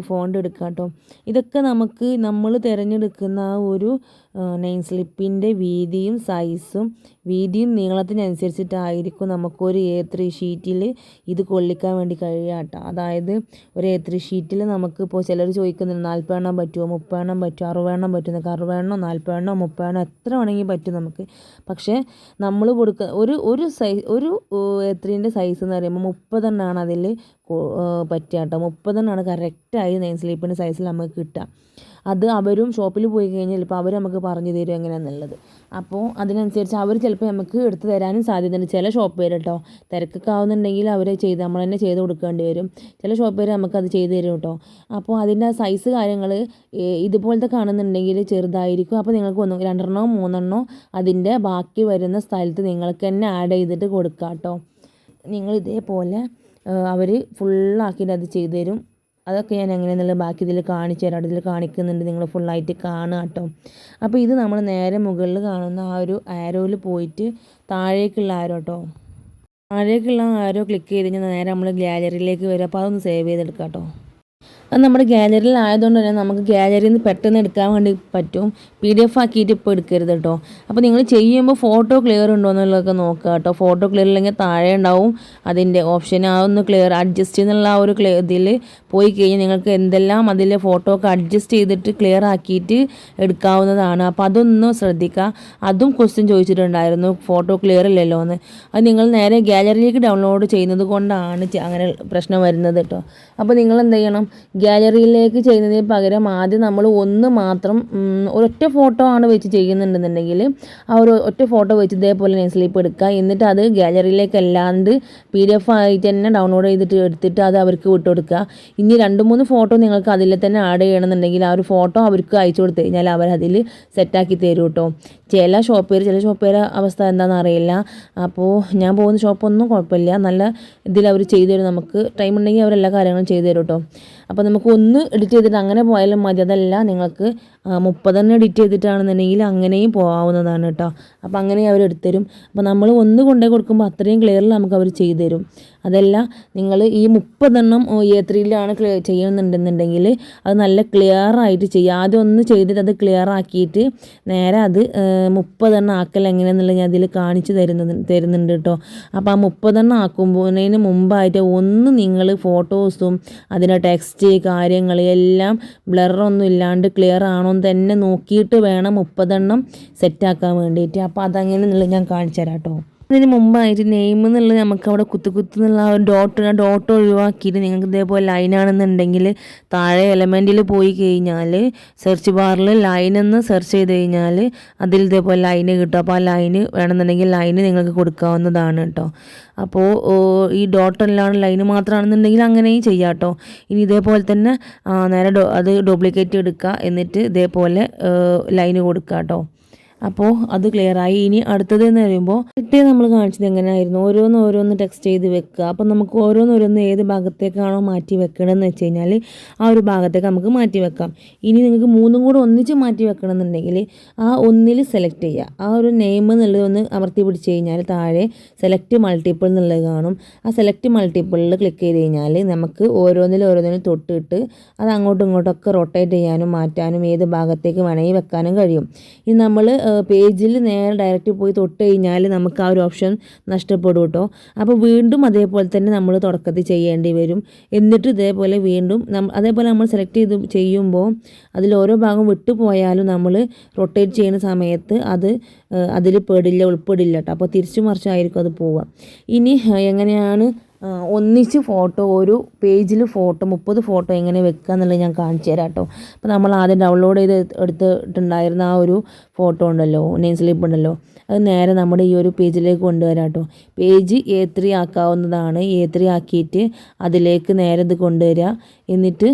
ഫോണ്ട് എടുക്കുക കേട്ടോ ഇതൊക്കെ നമുക്ക് നമ്മൾ തിരഞ്ഞെടുക്കുന്ന ആ ഒരു നെയിം സ്ലിപ്പിന്റെ വീതിയും സൈസും വീതിയും നീളത്തിനനുസരിച്ചിട്ടായിരിക്കും നമുക്കൊരു എ ത്രീ ഷീറ്റിൽ ഇത് കൊള്ളിക്കാൻ വേണ്ടി കഴിയുക കേട്ടോ അതായത് ഒരു എ ത്രീ ഷീറ്റിൽ നമുക്കിപ്പോൾ ചിലർ ചോദിക്കുന്നുണ്ട് നാൽപ്പതെണ്ണം പറ്റുമോ മുപ്പതെണ്ണം പറ്റുമോ അറുപതെണ്ണം പറ്റുമോ അറുപതെണ്ണോ നാൽപ്പതെണ്ണോ മുപ്പതെണ്ണോ എത്ര വേണമെങ്കിൽ പറ്റും നമുക്ക്. പക്ഷേ നമ്മൾ കൊടുക്കുക ഒരു ഒരു സൈസ് ഒരു എ ത്രീന്റെ സൈസ് എന്ന് പറയുമ്പോൾ മുപ്പതെണ്ണമാണ് അതിൽ പറ്റുക കേട്ടോ. മുപ്പതെണ്ണമാണ് കറക്റ്റായി നെയിം സ്ലീപ്പിന്റെ സൈസിൽ നമുക്ക് കിട്ടുക. അത് അവരും ഷോപ്പിൽ പോയി കഴിഞ്ഞാൽ ചിലപ്പോൾ അവർ നമുക്ക് പറഞ്ഞു തരും എങ്ങനെയാണെന്നുള്ളത് അപ്പോൾ അതിനനുസരിച്ച് അവർ ചിലപ്പോൾ നമുക്ക് എടുത്തു തരാനും സാധ്യതയുണ്ട്. ചില ഷോപ്പ് പേര് കേട്ടോ തിരക്കൊക്കെ ആവുന്നുണ്ടെങ്കിൽ അവർ ചെയ്ത് നമ്മൾ തന്നെ ചെയ്ത് കൊടുക്കേണ്ടി വരും. ചില ഷോപ്പ് പേര് നമുക്കത് ചെയ്ത് തരും കേട്ടോ. അപ്പോൾ അതിന്റെ സൈസ് കാര്യങ്ങൾ ഇതുപോലത്തെ കാണുന്നുണ്ടെങ്കിൽ ചെറുതായിരിക്കും. അപ്പോൾ നിങ്ങൾക്ക് ഒന്ന് രണ്ടെണ്ണോ മൂന്നെണ്ണോ അതിന്റെ ബാക്കി വരുന്ന സ്ഥലത്ത് നിങ്ങൾക്ക് തന്നെ ആഡ് ചെയ്തിട്ട് കൊടുക്കാം കേട്ടോ. നിങ്ങൾ ഇതേപോലെ അവർ ഫുള്ളാക്കിയിട്ട് അത് ചെയ്തു തരും അതൊക്കെ ഞാൻ എങ്ങനെയാണെന്നുള്ള ബാക്കി ഇതിൽ കാണിച്ചു തരാം. ഇതിൽ കാണിക്കുന്നുണ്ട്. നിങ്ങൾ ഫുള്ളായിട്ട് കാണുക കേട്ടോ. അപ്പോൾ ഇത് നമ്മൾ നേരെ മുകളിൽ കാണുന്ന ആ ഒരു ആരോയിൽ പോയിട്ട് താഴേക്കുള്ള ആരോ കേട്ടോ താഴേക്കുള്ള ആരോ ക്ലിക്ക് ചെയ്ത് കഴിഞ്ഞാൽ നേരെ നമ്മൾ ഗ്യാലറിയിലേക്ക് വരും. അപ്പോൾ അതൊന്ന് സേവ് ചെയ്തെടുക്കാം കേട്ടോ. അത് നമ്മുടെ ഗാലറിയിൽ ആയതുകൊണ്ട് തന്നെ നമുക്ക് ഗാലറിയിൽ നിന്ന് പെട്ടെന്ന് എടുക്കാൻ വേണ്ടി പറ്റും. പി ഡി എഫ് ആക്കിയിട്ട് ഇപ്പോൾ എടുക്കരുത് കേട്ടോ. അപ്പോൾ നിങ്ങൾ ചെയ്യുമ്പോൾ ഫോട്ടോ ക്ലിയർ ഉണ്ടോ എന്നുള്ളതൊക്കെ നോക്കുക കേട്ടോ. ഫോട്ടോ ക്ലിയർ ഇല്ലെങ്കിൽ താഴെ ഉണ്ടാവും അതിന്റെ ഓപ്ഷൻ ആ ഒന്ന് ക്ലിയർ അഡ്ജസ്റ്റ് എന്നുള്ള ആ ഒരു ക്ലിയർ ഇതിൽ പോയി കഴിഞ്ഞാൽ നിങ്ങൾക്ക് എന്തെല്ലാം അതിലെ ഫോട്ടോ ഒക്കെ അഡ്ജസ്റ്റ് ചെയ്തിട്ട് ക്ലിയർ ആക്കിയിട്ട് എടുക്കാവുന്നതാണ്. അപ്പോൾ അതൊന്ന് ശ്രദ്ധിക്കുക. അതും ക്വസ്റ്റ്യൻ ചോദിച്ചിട്ടുണ്ടായിരുന്നു. ഫോട്ടോ ക്ലിയർ ഇല്ലല്ലോ എന്ന്. അത് നിങ്ങൾ നേരെ ഗാലറിയിലേക്ക് ഡൗൺലോഡ് ചെയ്യുന്നത് കൊണ്ടാണ് അങ്ങനെ പ്രശ്നം വരുന്നത് കേട്ടോ. അപ്പോൾ നിങ്ങൾ എന്ത് ചെയ്യണം? ഗാലറിയിലേക്ക് ചെയ്യുന്നതിന് പകരം ആദ്യം നമ്മൾ ഒന്ന് മാത്രം ഒരൊറ്റ ഫോട്ടോ ആണ് വെച്ച് ചെയ്യുന്നുണ്ടെന്നുണ്ടെങ്കിൽ ആ ഒരു ഒറ്റ ഫോട്ടോ വെച്ച് ഇതേപോലെ നെയിം സ്ലിപ്പ് എടുക്കുക. എന്നിട്ട് അത് ഗാലറിയിലേക്ക് അല്ലാണ്ട് പി ഡി എഫ് ആയിട്ട് തന്നെ ഡൗൺലോഡ് ചെയ്തിട്ട് എടുത്തിട്ട് അത് അവർക്ക് വിട്ടു കൊടുക്കുക. ഇനി രണ്ട് മൂന്ന് ഫോട്ടോ നിങ്ങൾക്ക് അതിൽ തന്നെ ആഡ് ചെയ്യണമെന്നുണ്ടെങ്കിൽ ആ ഒരു ഫോട്ടോ അവർക്ക് അയച്ചു കൊടുത്തു കഴിഞ്ഞാൽ അവരതിൽ സെറ്റാക്കി തരും കേട്ടോ. ചില ഷോപ്പേർ ചില ഷോപ്പേരെ അവസ്ഥ എന്താണെന്ന് അറിയില്ല. അപ്പോൾ ഞാൻ പോകുന്ന ഷോപ്പൊന്നും കുഴപ്പമില്ല. നല്ല ഇതിൽ അവർ ചെയ്തു തരും. നമുക്ക് ടൈം ഉണ്ടെങ്കിൽ അവരെല്ലാ കാര്യങ്ങളും ചെയ്തു തരും കേട്ടോ. അപ്പോൾ നമുക്ക് ഒന്ന് എഡിറ്റ് ചെയ്തിട്ട് അങ്ങനെ പോയാലും മതി. അതല്ല നിങ്ങൾക്ക് മുപ്പതെണ്ണം എഡിറ്റ് ചെയ്തിട്ടാണെന്നുണ്ടെങ്കിൽ അങ്ങനെയും പോകാവുന്നതാണ് കേട്ടോ അപ്പോൾ അങ്ങനെ അവർ എടുത്തുതരും. അപ്പോൾ നമ്മൾ ഒന്ന് കൊണ്ടേ കൊടുക്കുമ്പോൾ അത്രയും ക്ലിയറിൽ നമുക്ക് അവർ ചെയ്തു തരും അതല്ല നിങ്ങൾ ഈ മുപ്പതെണ്ണം എ ത്രീയിലാണ് ചെയ്യുന്നുണ്ടെന്നുണ്ടെങ്കിൽ അത് നല്ല ക്ലിയർ ആയിട്ട് ചെയ്യുക ആദ്യം ഒന്ന് ചെയ്തിട്ട് അത് ക്ലിയർ ആക്കിയിട്ട് നേരെ അത് മുപ്പതെണ്ണം ആക്കൽ എങ്ങനെയാണെന്നുള്ളത് ഞാൻ അതിൽ കാണിച്ചു തരുന്നത് തരുന്നുണ്ട് കേട്ടോ അപ്പോൾ ആ മുപ്പതെണ്ണം ആക്കുമ്പോഴതിന് മുമ്പായിട്ട് ഒന്ന് നിങ്ങൾ ഫോട്ടോസും അതിന്റെ ടെക്സ്റ്റ് കാര്യങ്ങൾ എല്ലാം ബ്ലറൊന്നും ഇല്ലാണ്ട് ക്ലിയർ ആണോ എന്ന് തന്നെ നോക്കിയിട്ട് വേണം മുപ്പതെണ്ണം സെറ്റാക്കാൻ വേണ്ടിയിട്ട്. അപ്പോൾ അതങ്ങനെ ഞാൻ കാണിച്ചു തരാം കേട്ടോ ഇതിന് മുമ്പായിട്ട് നെയിം എന്നുള്ളത് നമുക്ക് അവിടെ കുത്തു കുത്തു എന്നുള്ള ആ ഡോട്ട് ഡോട്ട് ഒഴിവാക്കിയിട്ട് നിങ്ങൾക്ക് ഇതേപോലെ ലൈനാണെന്നുണ്ടെങ്കിൽ താഴെ എലമെന്റിൽ പോയി കഴിഞ്ഞാൽ സെർച്ച് ബാറിൽ ലൈൻ എന്ന് സെർച്ച് ചെയ്ത് കഴിഞ്ഞാൽ അതിൽ ഇതേപോലെ ലൈന് കിട്ടും. അപ്പോൾ ആ ലൈന് വേണമെന്നുണ്ടെങ്കിൽ ലൈന് നിങ്ങൾക്ക് കൊടുക്കാവുന്നതാണ് കേട്ടോ. അപ്പോൾ ഈ ഡോട്ടെല്ലാം ലൈന് മാത്രമാണെന്നുണ്ടെങ്കിൽ അങ്ങനെയും ചെയ്യാം കേട്ടോ. ഇനി ഇതേപോലെ തന്നെ നേരെ അത് ഡ്യൂപ്ലിക്കേറ്റ് എടുക്കുക. എന്നിട്ട് ഇതേപോലെ ലൈന് കൊടുക്കുക കേട്ടോ. അപ്പോൾ അത് ക്ലിയർ ആയി. ഇനി അടുത്തത് എന്ന് പറയുമ്പോൾ കിട്ടിയത് നമ്മൾ കാണിച്ചത് എങ്ങനെയായിരുന്നു? ഓരോന്ന് ഓരോന്ന് ടെക്സ്റ്റ് ചെയ്ത് വെക്കുക. അപ്പോൾ നമുക്ക് ഓരോന്നോരോന്ന് ഏത് ഭാഗത്തേക്കാണോ മാറ്റി വെക്കണമെന്ന് വെച്ച് കഴിഞ്ഞാൽ ആ ഒരു ഭാഗത്തേക്ക് നമുക്ക് മാറ്റി വെക്കാം. ഇനി നിങ്ങൾക്ക് മൂന്നും കൂടെ ഒന്നിച്ച് മാറ്റി വെക്കണമെന്നുണ്ടെങ്കിൽ ആ ഒന്നിൽ സെലക്ട് ചെയ്യുക. ആ ഒരു നെയിം എന്നുള്ളത് ഒന്ന് അമർത്തി പിടിച്ച് കഴിഞ്ഞാൽ താഴെ സെലക്ട് മൾട്ടിപ്പിൾ എന്നുള്ളത് കാണും. ആ സെലക്ട് മൾട്ടിപ്പിളിൽ ക്ലിക്ക് ചെയ്ത് കഴിഞ്ഞാൽ നമുക്ക് ഓരോന്നിലും ഓരോന്നിലും തൊട്ടിട്ട് അത് അങ്ങോട്ടും ഇങ്ങോട്ടൊക്കെ റൊട്ടേറ്റ് ചെയ്യാനും മാറ്റാനും ഏത് ഭാഗത്തേക്ക് വേണമെങ്കിൽ വെക്കാനും കഴിയും. ഇനി നമ്മൾ പേജിൽ നേരെ ഡയറക്റ്റ് പോയി തൊട്ട് കഴിഞ്ഞാൽ നമുക്ക് ആ ഒരു ഓപ്ഷൻ നഷ്ടപ്പെടും കേട്ടോ. അപ്പോൾ വീണ്ടും അതേപോലെ തന്നെ നമ്മൾ തുടക്കത്തിൽ ചെയ്യേണ്ടി വരും. എന്നിട്ട് ഇതേപോലെ വീണ്ടും അതേപോലെ നമ്മൾ സെലക്ട് ചെയ്ത് ചെയ്യുമ്പോൾ അതിൽ ഓരോ ഭാഗം വിട്ടുപോയാലും നമ്മൾ റൊട്ടേറ്റ് ചെയ്യുന്ന സമയത്ത് അത് അതിൽ പെടില്ല ഉൾപ്പെടില്ല കേട്ടോ. അപ്പോൾ തിരിച്ചു മറിച്ചായിരിക്കും അത് പോവുക. ഇനി എങ്ങനെയാണ് ഒന്നിച്ച് ഫോട്ടോ ഒരു പേജിൽ ഫോട്ടോ മുപ്പത് ഫോട്ടോ എങ്ങനെ വെക്കുക എന്നുള്ളത് ഞാൻ കാണിച്ചു തരാം കേട്ടോ. അപ്പോൾ നമ്മൾ ആദ്യം ഡൗൺലോഡ് ചെയ്ത് എടുത്തിട്ടുണ്ടായിരുന്ന ആ ഒരു ഫോട്ടോ ഉണ്ടല്ലോ നെയിം സ്ലിപ്പ് ഉണ്ടല്ലോ അത് നേരെ നമ്മുടെ ഈ ഒരു പേജിലേക്ക് കൊണ്ടുവരാം കേട്ടോ. പേജ് എ ത്രീ ആക്കാവുന്നതാണ് എ ത്രീ ആക്കിയിട്ട് അതിലേക്ക് നേരെ ഇത് കൊണ്ടുവരിക. എന്നിട്ട്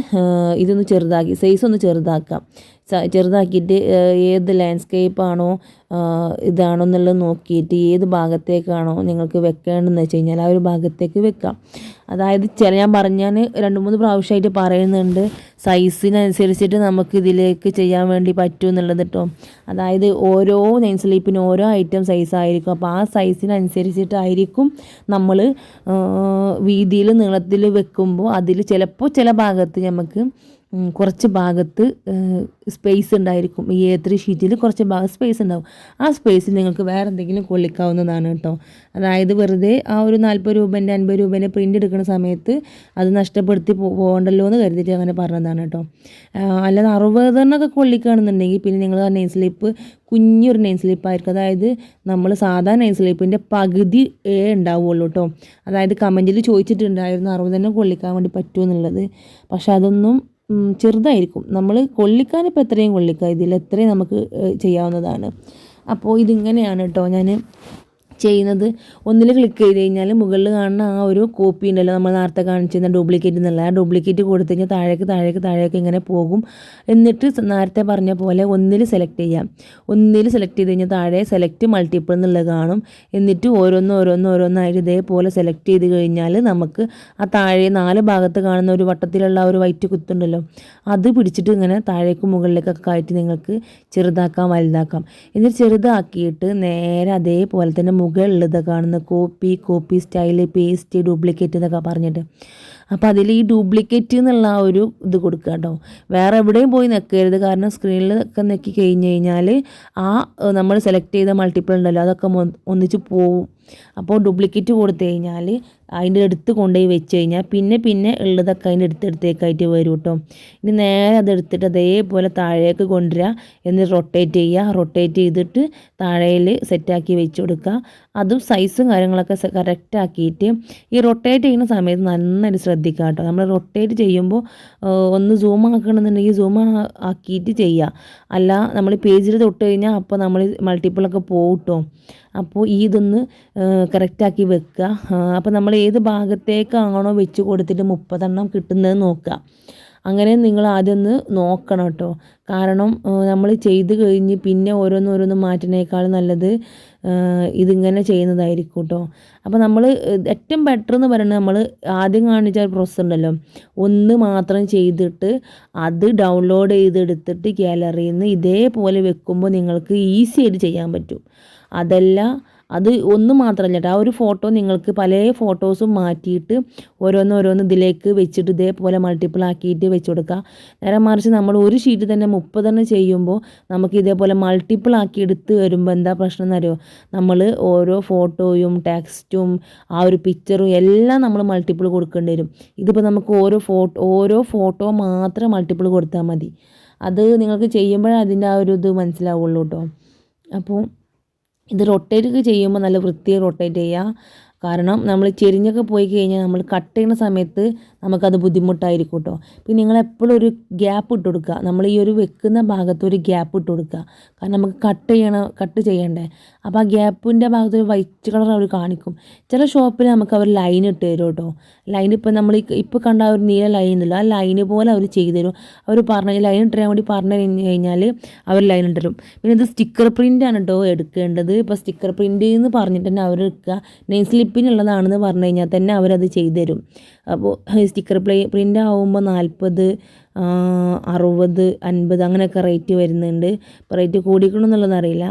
ഇതൊന്ന് ചെറുതാക്കി സൈസ് ഒന്ന് ചെറുതാക്കാം. ചെറുതാക്കിയിട്ട് ഏത് ലാൻഡ്സ്കേപ്പ് ആണോ ഇതാണോ എന്നുള്ളത് നോക്കിയിട്ട് ഏത് ഭാഗത്തേക്കാണോ നിങ്ങൾക്ക് വെക്കേണ്ടതെന്ന് വെച്ച് കഴിഞ്ഞാൽ ആ ഒരു ഭാഗത്തേക്ക് വെക്കാം. അതായത് ചില ഞാൻ പറഞ്ഞാൽ രണ്ട് മൂന്ന് പ്രാവശ്യമായിട്ട് പറയുന്നുണ്ട് സൈസിനനുസരിച്ചിട്ട് നമുക്ക് ഇതിലേക്ക് ചെയ്യാൻ വേണ്ടി പറ്റും എന്നുള്ളത് കേട്ടോ അതായത് ഓരോ നെയിൻ സ്ലീപ്പിന് ഓരോ ഐറ്റം സൈസ് ആയിരിക്കും. അപ്പോൾ ആ സൈസിനനുസരിച്ചിട്ടായിരിക്കും നമ്മൾ വീതിയിൽ നീളത്തിൽ വെക്കുമ്പോൾ അതിൽ ചിലപ്പോൾ ചില ഭാഗത്ത് നമുക്ക് കുറച്ച് ഭാഗത്ത് സ്പേസ് ഉണ്ടായിരിക്കും. ഈ എ ത്രീ ഷീറ്റിൽ കുറച്ച് ഭാഗം സ്പേസ് ഉണ്ടാവും. ആ സ്പേസിൽ നിങ്ങൾക്ക് വേറെ എന്തെങ്കിലും കൊള്ളിക്കാവുന്നതാണ് കേട്ടോ. അതായത് വെറുതെ ആ ഒരു നാൽപ്പത് രൂപേന്റെ അൻപത് രൂപേന്റെ പ്രിന്റ് എടുക്കുന്ന സമയത്ത് അത് നഷ്ടപ്പെടുത്തി പോകണ്ടല്ലോ എന്ന് കരുതിയിട്ട് അങ്ങനെ പറഞ്ഞതാണ് കേട്ടോ. അല്ലാതെ അറുപതെണ്ണൊക്കെ കൊള്ളിക്കുകയാണെന്നുണ്ടെങ്കിൽ പിന്നെ നിങ്ങൾ ആ നെയിൻ സ്ലിപ്പ് കുഞ്ഞൊരു നെയിൻ സ്ലിപ്പായിരിക്കും അതായത് നമ്മൾ സാധാ നെയിൻ സ്ലിപ്പിന്റെ പകുതി ഉണ്ടാവുള്ളൂ കേട്ടോ. അതായത് കമന്റിൽ ചോദിച്ചിട്ടുണ്ടായിരുന്നു അറുപതെണ്ണം കൊള്ളിക്കാൻ വേണ്ടി പറ്റുമെന്നുള്ളത് പക്ഷെ അതൊന്നും ചെറുതായിരിക്കും. നമ്മൾ കൊള്ളിക്കാൻ ഇപ്പോൾ എത്രയും കൊള്ളിക്കുക ഇതിൽ എത്രയും നമുക്ക് ചെയ്യാവുന്നതാണ്. അപ്പോൾ ഇതിങ്ങനെയാണ് കേട്ടോ ഞാൻ ചെയ്യുന്നത്. ഒന്നിൽ ക്ലിക്ക് ചെയ്ത് കഴിഞ്ഞാൽ മുകളിൽ കാണുന്ന ആ ഒരു കോപ്പി ഉണ്ടല്ലോ നമ്മൾ നേരത്തെ കാണിച്ചിരുന്ന ഡ്യൂപ്ലിക്കേറ്റ് എന്നുള്ള ആ ഡ്യൂപ്ലിക്കേറ്റ് കൊടുത്തു കഴിഞ്ഞാൽ താഴേക്ക് താഴേക്ക് താഴേക്ക് ഇങ്ങനെ പോകും. എന്നിട്ട് നേരത്തെ പറഞ്ഞ പോലെ ഒന്നിൽ സെലക്ട് ചെയ്യാം. ഒന്നിൽ സെലക്ട് ചെയ്ത് കഴിഞ്ഞാൽ താഴെ സെലക്ട് മൾട്ടിപ്പിൾ എന്നുള്ളത് കാണും. എന്നിട്ട് ഓരോന്ന് ഓരോന്ന് ഓരോന്നായിട്ട് ഇതേപോലെ സെലക്ട് ചെയ്ത് കഴിഞ്ഞാൽ നമുക്ക് ആ താഴെ നാല് ഭാഗത്ത് കാണുന്ന ഒരു വട്ടത്തിലുള്ള ഒരു വൈറ്റ് കുത്തുണ്ടല്ലോ അത് പിടിച്ചിട്ട് ഇങ്ങനെ താഴേക്ക് മുകളിലേക്കൊക്കെ ആയിട്ട് നിങ്ങൾക്ക് ചെറുതാക്കാം വലുതാക്കാം. എന്നിട്ട് ചെറുതാക്കിയിട്ട് നേരെ അതേപോലെ തന്നെ മുകളിൽ കാണുന്ന copy copy style paste duplicate എന്നൊക്കെ പറഞ്ഞിട്ട്. അപ്പോൾ അതിൽ ഈ ഡ്യൂപ്ലിക്കേറ്റ് എന്നുള്ള ആ ഒരു ഇത് കൊടുക്കുക കേട്ടോ. വേറെ എവിടെയും പോയി നിൽക്കരുത് കാരണം സ്ക്രീനിൽ ഒക്കെ നെക്കി കഴിഞ്ഞ് കഴിഞ്ഞാൽ ആ നമ്മൾ സെലക്ട് ചെയ്ത മൾട്ടിപ്പിൾ ഉണ്ടല്ലോ അതൊക്കെ ഒന്നിച്ച് പോവും. അപ്പോൾ ഡ്യൂപ്ലിക്കേറ്റ് കൊടുത്തു കഴിഞ്ഞാൽ അതിന്റെ അടുത്ത് കൊണ്ടുപോയി വെച്ച് കഴിഞ്ഞാൽ പിന്നെ പിന്നെ ഉള്ളതൊക്കെ അതിന്റെ അടുത്തടുത്തേക്കായിട്ട് വരും കേട്ടോ. ഇനി നേരെ അതെടുത്തിട്ട് അതേപോലെ താഴേക്ക് കൊണ്ടുവരിക എന്നിട്ട് റൊട്ടേറ്റ് ചെയ്യുക. റൊട്ടേറ്റ് ചെയ്തിട്ട് താഴേൽ സെറ്റാക്കി വെച്ച് കൊടുക്കുക. അതും സൈസും കാര്യങ്ങളൊക്കെ കറക്റ്റ് ആക്കിയിട്ട് ഈ റൊട്ടേറ്റ് ചെയ്യുന്ന സമയത്ത് നന്നായിട്ട് ശ്രദ്ധിക്കുക കേട്ടോ. നമ്മൾ റൊട്ടേറ്റ് ചെയ്യുമ്പോൾ ഒന്ന് സൂം ആക്കണമെന്നുണ്ടെങ്കിൽ സൂം ആക്കിയിട്ട് ചെയ്യുക. അല്ല നമ്മൾ പേജിൽ തൊട്ട് കഴിഞ്ഞാൽ അപ്പോൾ നമ്മൾ മൾട്ടിപ്പിളൊക്കെ പോകും കേട്ടോ അപ്പോൾ ഈ ഇതൊന്ന് കറക്റ്റാക്കി വെക്കുക അപ്പോൾ നമ്മൾ ഏത് ഭാഗത്തേക്കാണോ വെച്ച് കൊടുത്തിട്ട് മുപ്പതെണ്ണം കിട്ടുന്നത് നോക്കുക അങ്ങനെ നിങ്ങൾ ആദ്യം ഒന്ന് നോക്കണം കേട്ടോ കാരണം നമ്മൾ ചെയ്ത് കഴിഞ്ഞ് പിന്നെ ഓരോന്ന് ഓരോന്ന് മാറ്റുന്നതിനേക്കാൾ നല്ലത് ഇതിങ്ങനെ ചെയ്യുന്നതായിരിക്കും കേട്ടോ അപ്പോൾ നമ്മൾ ഏറ്റവും ബെറ്റർ എന്ന് പറയുന്നത് നമ്മൾ ആദ്യം കാണിച്ച പ്രോസസ്സ് ഉണ്ടല്ലോ. ഒന്ന് മാത്രം ചെയ്തിട്ട് അത് ഡൗൺലോഡ് ചെയ്തെടുത്തിട്ട് ഗാലറിയിൽ നിന്ന് ഇതേപോലെ വെക്കുമ്പോൾ നിങ്ങൾക്ക് ഈസി ആയിട്ട് ചെയ്യാൻ പറ്റും. അതല്ല അത് ഒന്നും മാത്രമല്ല ആ ഒരു ഫോട്ടോ നിങ്ങൾക്ക് പല ഫോട്ടോസും മാറ്റിയിട്ട് ഓരോന്ന് ഓരോന്ന് ഇതിലേക്ക് വെച്ചിട്ട് ഇതേപോലെ മൾട്ടിപ്പിൾ ആക്കിയിട്ട് വെച്ച് കൊടുക്കുക. നേരെ മറിച്ച് നമ്മൾ ഒരു ഷീറ്റ് തന്നെ മുപ്പതെണ്ണം ചെയ്യുമ്പോൾ നമുക്ക് ഇതേപോലെ മൾട്ടിപ്പിൾ ആക്കി എടുത്ത് വരുമ്പോൾ എന്താ പ്രശ്നം എന്നറിയോ നമ്മൾ ഓരോ ഫോട്ടോയും ടെക്സ്റ്റും ആ ഒരു പിക്ചറും എല്ലാം നമ്മൾ മൾട്ടിപ്പിൾ കൊടുക്കേണ്ടി വരും. ഇതിപ്പോൾ നമുക്ക് ഓരോ ഫോട്ടോ ഓരോ ഫോട്ടോ മാത്രം മൾട്ടിപ്പിൾ കൊടുത്താൽ മതി. അത് നിങ്ങൾക്ക് ചെയ്യുമ്പോഴേ അതിന്റെ ആ ഒരു ഇത് മനസ്സിലാവുള്ളൂ കേട്ടോ. അപ്പോൾ ഇത് റൊട്ടേറ്റ് ചെയ്യുമ്പോൾ നല്ല വൃത്തിയിൽ റൊട്ടേറ്റ് ചെയ്യുക. കാരണം നമ്മൾ ചെരിഞ്ഞൊക്കെ പോയി കഴിഞ്ഞാൽ നമ്മൾ കട്ട് ചെയ്യുന്ന സമയത്ത് നമുക്കത് ബുദ്ധിമുട്ടായിരിക്കും കേട്ടോ. പിന്നെ നിങ്ങൾ എപ്പോഴും ഒരു ഗ്യാപ്പ് ഇട്ട് കൊടുക്കുക. നമ്മൾ ഈ ഒരു വെക്കുന്ന ഭാഗത്ത് ഒരു ഗ്യാപ്പ് ഇട്ട് കൊടുക്കുക. കാരണം നമുക്ക് കട്ട് ചെയ്യണം കട്ട് ചെയ്യണ്ടേ? അപ്പോൾ ആ ഗ്യാപ്പിന്റെ ഭാഗത്ത് ഒരു വൈറ്റ് കളർ അവർ കാണിക്കും. ചില ഷോപ്പിൽ നമുക്ക് അവർ ലൈൻ ഇട്ട് തരും കേട്ടോ ലൈൻ ഇപ്പോൾ നമ്മൾ ഇപ്പോൾ കണ്ട ഒരു നീല ലൈൻ ഉണ്ടല്ലോ ആ ലൈന് പോലെ അവർ ചെയ്തു തരും. അവർ പറഞ്ഞ ലൈൻ ഇട്ടാൻ വേണ്ടി പറഞ്ഞു കഴിഞ്ഞാൽ അവർ ലൈൻ ഇട്ട് തരും. പിന്നെ ഇത് സ്റ്റിക്കർ പ്രിന്റ് ആണ് കേട്ടോ എടുക്കേണ്ടത്. ഇപ്പോൾ സ്റ്റിക്കർ പ്രിന്റ് എന്ന് പറഞ്ഞിട്ട് തന്നെ അവർ എടുക്കുക. നെയിം സ്ലിപ്പിനുള്ളതാണെന്ന് പറഞ്ഞു കഴിഞ്ഞാൽ തന്നെ അവരത് ചെയ്തു തരും. അപ്പോൾ സ്റ്റിക്കർ പ്ലേ പ്രിന്റ് ആവുമ്പോൾ നാൽപ്പത് അറുപത് അൻപത് അങ്ങനെയൊക്കെ റേറ്റ് വരുന്നുണ്ട്. റേറ്റ് കൂടിക്കണമെന്നുള്ളത് അറിയില്ല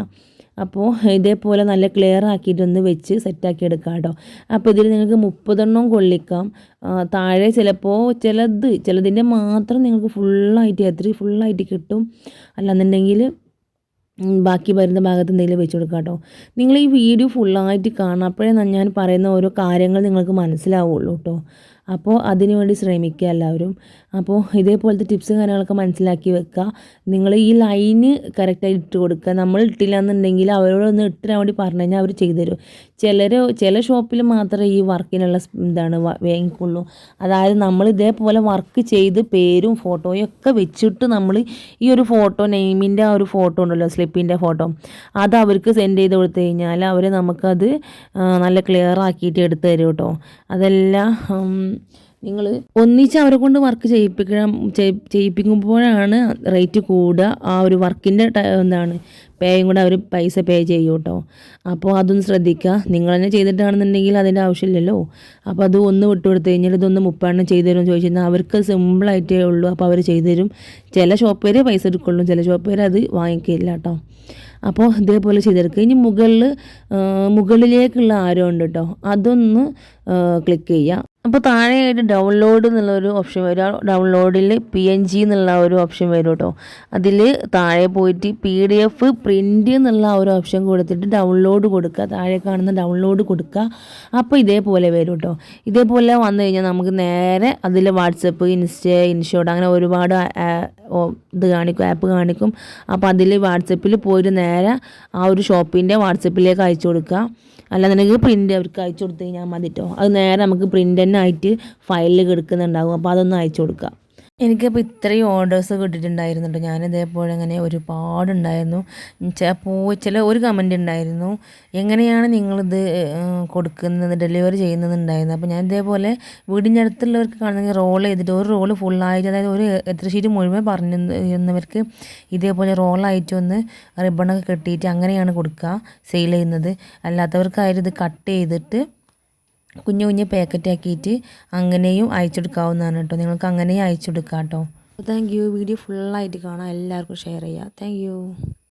അപ്പോൾ ഇതേപോലെ നല്ല ക്ലിയർ ആക്കിയിട്ടൊന്ന് വെച്ച് സെറ്റാക്കി എടുക്കാം കേട്ടോ അപ്പോൾ ഇതിൽ നിങ്ങൾക്ക് മുപ്പതെണ്ണം കൊള്ളിക്കാം. താഴെ ചിലപ്പോൾ ചിലത് ചിലതിന്റെ മാത്രം നിങ്ങൾക്ക് ഫുള്ളായിട്ട് എത്ര ഫുള്ളായിട്ട് കിട്ടും അല്ലാന്നുണ്ടെങ്കിൽ ബാക്കി വരുന്ന ഭാഗത്ത് എന്തെങ്കിലും വെച്ച് കൊടുക്കാം കേട്ടോ നിങ്ങൾ ഈ വീഡിയോ ഫുള്ളായിട്ട് കാണാം. അപ്പോഴേ ഞാൻ പറയുന്ന ഓരോ കാര്യങ്ങൾ നിങ്ങൾക്ക് മനസ്സിലാവുള്ളൂ കേട്ടോ അപ്പോൾ അതിനു വേണ്ടി ശ്രമിക്കുക എല്ലാവരും. അപ്പോൾ ഇതേപോലത്തെ ടിപ്സ് കാര്യങ്ങളൊക്കെ മനസ്സിലാക്കി വെക്കുക. നിങ്ങൾ ഈ ലൈന് കറക്റ്റായി ഇട്ട് കൊടുക്കുക. നമ്മൾ ഇട്ടില്ല എന്നുണ്ടെങ്കിൽ അവരോടൊന്ന് ഇട്ടിരാൻ വേണ്ടി പറഞ്ഞു കഴിഞ്ഞാൽ അവർ ചെയ്തുതരും ചിലർ ചില ഷോപ്പിൽ മാത്രമേ ഈ വർക്കിനുള്ള എന്താണ് വാങ്ങിക്കുള്ളൂ. അതായത് നമ്മൾ ഇതേപോലെ വർക്ക് ചെയ്ത് പേരും ഫോട്ടോയും ഒക്കെ വെച്ചിട്ട് നമ്മൾ ഈ ഒരു ഫോട്ടോ നെയിമിന്റെ ആ ഒരു ഫോട്ടോ ഉണ്ടല്ലോ സ്ലിപ്പിന്റെ ഫോട്ടോ അത് അവർക്ക് സെൻഡ് ചെയ്ത് കൊടുത്തു കഴിഞ്ഞാൽ അവർ നമുക്കത് നല്ല ക്ലിയർ ആക്കിയിട്ട് എടുത്ത് തരും കേട്ടോ. അതെല്ലാം നിങ്ങൾ ഒന്നിച്ച് അവരെ കൊണ്ട് വർക്ക് ചെയ്യിപ്പിക്കണം ചെയ്- ചെയ്യിപ്പിക്കുമ്പോഴാണ് റേറ്റ് കൂടുക. ആ ഒരു വർക്കിന്റെ എന്താണ് പേയും കൂടെ അവർ പൈസ പേ ചെയ്യും കേട്ടോ അപ്പോൾ അതൊന്ന് ശ്രദ്ധിക്കുക. നിങ്ങൾ തന്നെ ചെയ്തിട്ടാണെന്നുണ്ടെങ്കിൽ അതിന്റെ ആവശ്യമില്ലല്ലോ. അപ്പോൾ അത് ഒന്ന് വിട്ടുകൊടുത്ത് കഴിഞ്ഞാൽ ഇതൊന്ന് മുപ്പെണ്ണം ചെയ്തു തരുമെന്ന് ചോദിച്ചു കഴിഞ്ഞാൽ അവർക്ക് സിമ്പിളായിട്ടേ ഉള്ളൂ. അപ്പോൾ അവർ ചെയ്തു തരും. ചില ഷോപ്പുകാർ പൈസ എടുക്കുള്ളൂ. ചില ഷോപ്പുകാർ അത് വാങ്ങിക്കില്ല കേട്ടോ. അപ്പോൾ ഇതേപോലെ ചെയ്തെടുക്കുക. ഇനി മുകളിൽ മുകളിലേക്കുള്ള ആരോ ഉണ്ട് കേട്ടോ. അതൊന്ന് ക്ലിക്ക് ചെയ്യുക. അപ്പോൾ താഴെയായിട്ട് ഡൗൺലോഡ് എന്നുള്ള ഒരു ഓപ്ഷൻ വരും. ഡൗൺലോഡിൽ പി എൻ ജി എന്നുള്ള ഒരു ഓപ്ഷൻ വരും കേട്ടോ അതിൽ താഴെ പോയിട്ട് പി ഡി എഫ് പ്രിന്റ് എന്നുള്ള ഒരു ഓപ്ഷൻ കൊടുത്തിട്ട് ഡൗൺലോഡ് കൊടുക്കുക. താഴെ കാണുന്ന ഡൗൺലോഡ് കൊടുക്കുക. അപ്പോൾ ഇതേപോലെ വരും കേട്ടോ ഇതേപോലെ വന്നു കഴിഞ്ഞാൽ നമുക്ക് നേരെ അതിൽ വാട്സപ്പ് ഇൻസ്റ്റ ഇൻഷോട്ട് അങ്ങനെ ഒരുപാട് ഇത് കാണിക്കും ആപ്പ് കാണിക്കും. അപ്പോൾ അതിൽ വാട്സപ്പിൽ പോയിട്ട് നേരെ ആ ഒരു ഷോപ്പിന്റെ വാട്സപ്പിലേക്ക് അയച്ചു കൊടുക്കുക. അല്ലാന്നുണ്ടെങ്കിൽ പ്രിന്റ് അവർക്ക് അയച്ചു കൊടുത്തു കഴിഞ്ഞാൽ മതി കേട്ടോ അത് നേരെ നമുക്ക് പ്രിന്റ് തന്നെ ആയിട്ട് ഫയലിൽ കിടക്കുന്നുണ്ടാകും അപ്പോൾ അതൊന്ന് അയച്ചു കൊടുക്കുക എനിക്കപ്പോൾ ഇത്രയും ഓർഡേഴ്സ് കിട്ടിയിട്ടുണ്ടായിരുന്നു ഞാനിതേപോലെ ഞാൻ ഇതേപോലെ അങ്ങനെ ഒരുപാടുണ്ടായിരുന്നു ചിലപ്പോൾ ചില ഒരു കമന്റ് ഉണ്ടായിരുന്നു. എങ്ങനെയാണ് നിങ്ങളിത് കൊടുക്കുന്നത് ഡെലിവറി ചെയ്യുന്നത് ഉണ്ടായിരുന്നത് അപ്പോൾ ഞാൻ ഇതേപോലെ വീടിന്റെ അടുത്തുള്ളവർക്ക് കാണുന്നെങ്കിൽ റോൾ ചെയ്തിട്ട് ഒരു റോൾ ഫുള്ളായിട്ട് അതായത് ഒരു എത്ര ഷീറ്റ് മുഴുവൻ പറഞ്ഞു തന്നവർക്ക് ഇതേപോലെ റോളായിട്ട് ഒന്ന് റിബണൊക്കെ കെട്ടിയിട്ട് അങ്ങനെയാണ് കൊടുക്കുക സെയിൽ ചെയ്യുന്നത്. അല്ലാത്തവർക്കായാലും ഇത് കട്ട് ചെയ്തിട്ട് കുഞ്ഞു കുഞ്ഞു പാക്കറ്റാക്കിയിട്ട് അങ്ങനെയും അയച്ചെടുക്കാവുന്നതാണ് കേട്ടോ. നിങ്ങൾക്ക് അങ്ങനെയും അയച്ചെടുക്കാം കേട്ടോ. താങ്ക് യു വീഡിയോ ഫുള്ളായിട്ട് കാണാം എല്ലാവർക്കും ഷെയർ ചെയ്യാം താങ്ക്